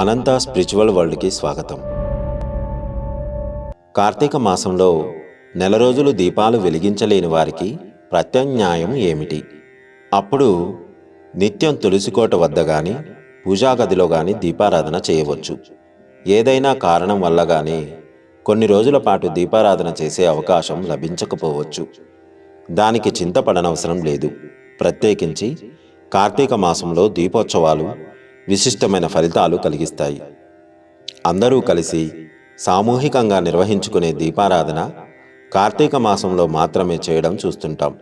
అనంత spiritual వరల్డ్కి స్వాగతం. కార్తీక మాసంలో నెల రోజులు దీపాలు వెలిగించలేని వారికి ప్రత్యామ్నాయం ఏమిటి? అప్పుడు నిత్యం తులసికోట వద్ద గాని పూజాగదిలో గాని దీపారాధన చేయవచ్చు. ఏదైనా కారణం వల్ల గాని కొన్ని రోజుల పాటు దీపారాధన చేసే అవకాశం లభించకపోవచ్చు. దానికి చింతపడనవసరం లేదు. ప్రత్యేకించి కార్తీక మాసంలో దీపోత్సవాలు విశిష్టమైన ఫలితాలు కలిగిస్తాయి. అందరూ కలిసి సామూహికంగా నిర్వహించుకునే దీపారాధన కార్తీక మాసంలో మాత్రమే చేయడం చూస్తుంటాం.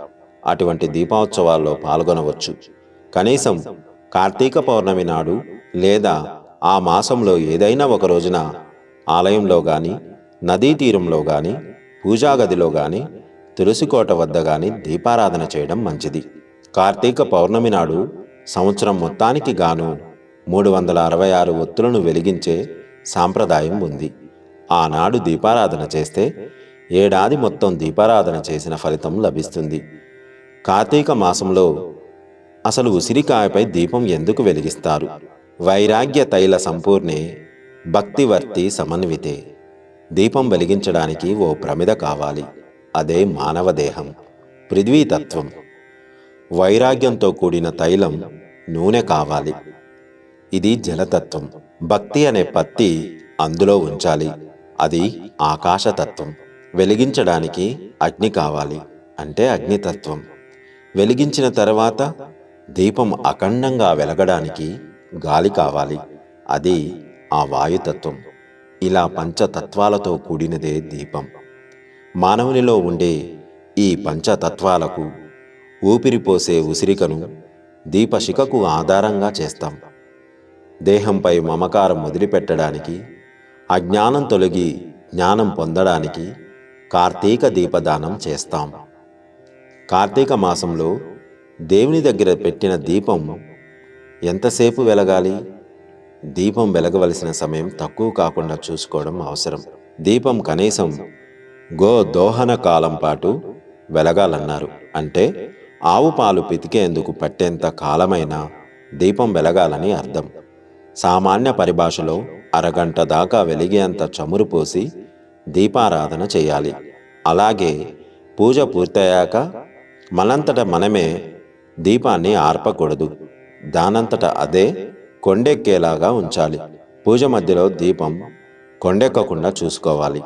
అటువంటి దీపోత్సవాల్లో పాల్గొనవచ్చు. కనీసం కార్తీక పౌర్ణమి నాడు లేదా ఆ మాసంలో ఏదైనా ఒక రోజున ఆలయంలో కానీ నదీ తీరంలో కానీ పూజాగదిలో కానీ తులసికోట వద్ద కానీ దీపారాధన చేయడం మంచిది. కార్తీక పౌర్ణమి నాడు సంవత్సరం మొత్తానికి గాను మూడు వందల అరవై ఆరు ఒత్తులను వెలిగించే సాంప్రదాయం ఉంది. ఆనాడు దీపారాధన చేస్తే ఏడాది మొత్తం దీపారాధన చేసిన ఫలితం లభిస్తుంది. కార్తీక మాసంలో అసలు ఉసిరికాయపై దీపం ఎందుకు వెలిగిస్తారు? వైరాగ్య తైల సంపూర్ణే భక్తివర్తి సమన్వితే. దీపం వెలిగించడానికి ఓ ప్రమిద కావాలి. అదే మానవ దేహం పృథ్వీతత్వం. వైరాగ్యంతో కూడిన తైలం నూనె కావాలి. ఇది జలతత్వం భక్తి అనే పత్తి అందులో ఉంచాలి. అది ఆకాశతత్వం. వెలిగించడానికి అగ్ని కావాలి అంటే అగ్నితత్వం. వెలిగించిన తర్వాత దీపం అఖండంగా వెలగడానికి గాలి కావాలి. అది ఆ వాయుతత్వం. ఇలా పంచతత్వాలతో కూడినదే దీపం. మానవునిలో ఉండే ఈ పంచతత్వాలకు ఊపిరిపోసే ఉసిరికను దీపశిఖకు ఆధారంగా చేస్తాం. దేహంపై మమకారం వదిలిపెట్టడానికి అజ్ఞానం తొలగి జ్ఞానం పొందడానికి కార్తీక దీపదానం చేస్తాం. కార్తీక మాసంలో దేవుని దగ్గర పెట్టిన దీపం ఎంతసేపు వెలగాలి? దీపం వెలగవలసిన సమయం తక్కువ కాకుండా చూసుకోవడం అవసరం. దీపం కనీసం గో దోహన కాలం పాటు వెలగాలన్నారు. అంటే ఆవు పాలు పితికేందుకు పట్టేంత కాలమైనా దీపం వెలగాలని అర్థం. సామాన్య పరిభాషలో అరగంట దాకా వెలిగేంత చమురు పోసి దీపారాధన చేయాలి. అలాగే పూజ పూర్తయ్యాక మనంతట మనమే దీపాన్ని ఆర్పకూడదు. దానంతట అదే కొండెక్కేలాగా ఉంచాలి. పూజ మధ్యలో దీపం కొండెక్కకుండా చూసుకోవాలి.